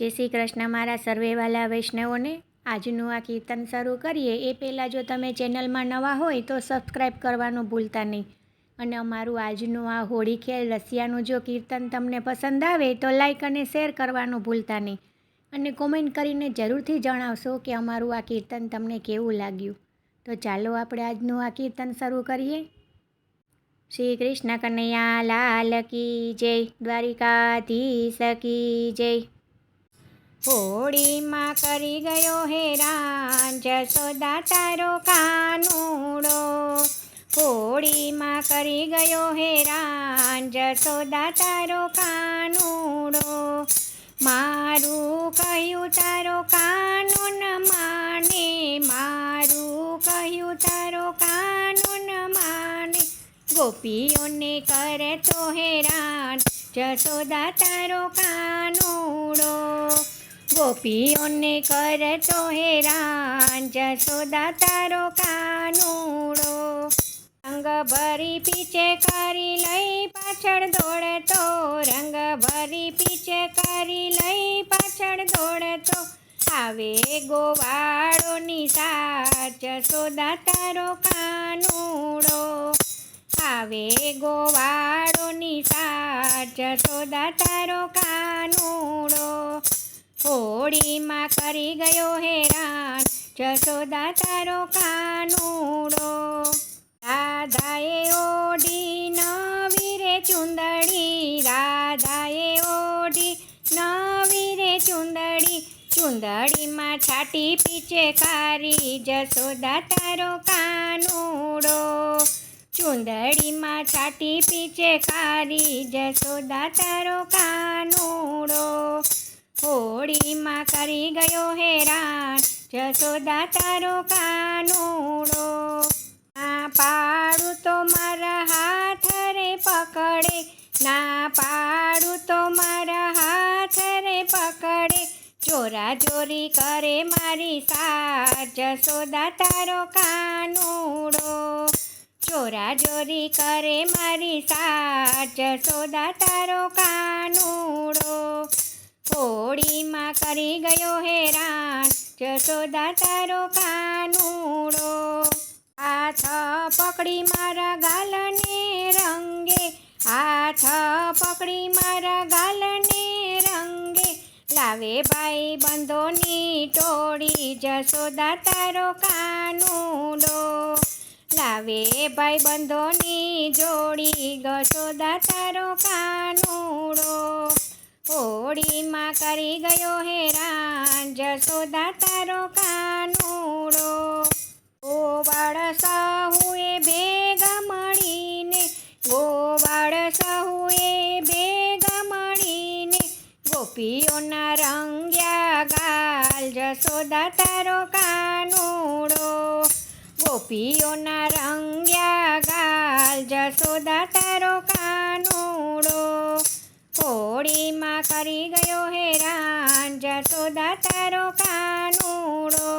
જય શ્રી કૃષ્ણ મારા સર્વેવાલા વૈષ્ણવોને. આજનું આ કીર્તન શરૂ કરીએ. એ પહેલાં જો તમે ચેનલમાં નવા હોય તો સબસ્ક્રાઈબ કરવાનું ભૂલતા નહીં. અને અમારું આજનું આ હોળી ખેલ રસિયાનું જો કીર્તન તમને પસંદ આવે તો લાઇક અને શેર કરવાનું ભૂલતા નહીં. અને કોમેન્ટ કરીને જરૂરથી જણાવશો કે અમારું આ કીર્તન તમને કેવું લાગ્યું. તો ચાલો આપણે આજનું આ કીર્તન શરૂ કરીએ. શ્રી કૃષ્ણ કનૈયા લાલ કી જય, દ્વારિકાધીશ કી જય. હોળીમાં કરી ગયો હેરાન જસોદા તારો કાનુડો. હોળીમાં કરી ગયો હેરાન જસોદા તારો કાનુડો. મારું કહ્યું તારો કાનૂન માને, મારું કહ્યું તારો કાનૂન માને. ગોપીઓને કરે તો હેરાન જસોદા તારો કાનુડો. ગોપીઓને કરતો હેરાન જસોદા તારો કાનુડો. રંગ ભરી પીછે કરી લઈ પાછળ દોડતો રંગ ભરી પીછે કરી લઈ પાછળ દોડતો. આવે ગોવાળોની સાચ જસોદા તારો કાનુડો. આવે ગોવાળોની સાચ જસોદા તારો કાનુડો. હોળીમાં કરી ગયો હેરાન જશોદા તારો કાનુડો. રાધાએ ઓઢી નવી રે ચુંદડી, રાધાએ ઓઢી નવી રે ચુંદડી. ચુંદડીમાં છાટી પીછે કારી જશોદા તારો કાનુડો. ચુંદડીમાં છાટી પીછે કારી જશોદા તારો કાનુડો. હોળીમાં કરી ગયો હેરાન જસોદા તારો કાનુડો. ના પાડું તો મારા હાથ રે પકડે, ના પાડું તો મારા હાથ રે પકડે. ચોરા ચોરી કરે મારી સાર જસોદા તારો કાનુડો. ચોરા ચોરી કરે મારી સાર જસોદા તારો કાનુડો. હોળીમાં કરી ગયો હેરાન. જશોદા તારો કાનુડો. હાથ પકડી મારા ગાલને રંગે. હાથ પકડી મારા ગાલને રંગે. લાવે ભાઈ બંધોની ટોળી. જશોદા તારો કાનુડો. લાવે ભાઈ બંધોની જોડી. ગશોદા તારો કાનુડો. હોળીમાં કરી ગયો હેરાન જસોદા તારો કાનુડો. ગોવાળ સહુએ ભેગા મળીને, ગોવાળ સહુએ ભેગા મળીને, ગોપીઓના રંગ્યા ગાલ જસોદા તારો કાનુડો. ગોપીઓના રંગ્યા ગાલ જસોદા જસોદા તારો કાનુડો.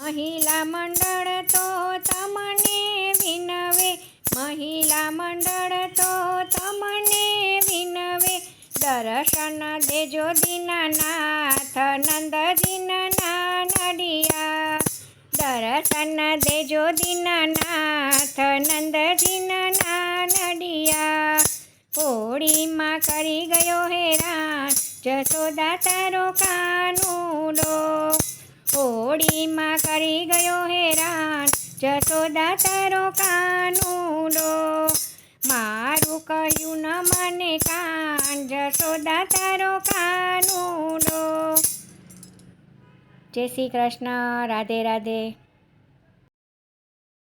મહિલા મંડળ તો તમને વિનવે. મહિલા મંડળ તો તમને વિનવે. દર્શન દેજો દીનાનાથ નંદજીના નડિયા દર્શન દેજો દીનાનાથ નંદજીના નડિયા હોળીમાં કરી ગયો હેરાન જસોદા તારો કાનુડો હોળીમાં કરી ગયો હેરાન. જશોદા તારો કાનુડો, મારું કહ્યું ન મને કાન. જશોદા તારો કાનુડો. જય શ્રી કૃષ્ણ. રાધે રાધે.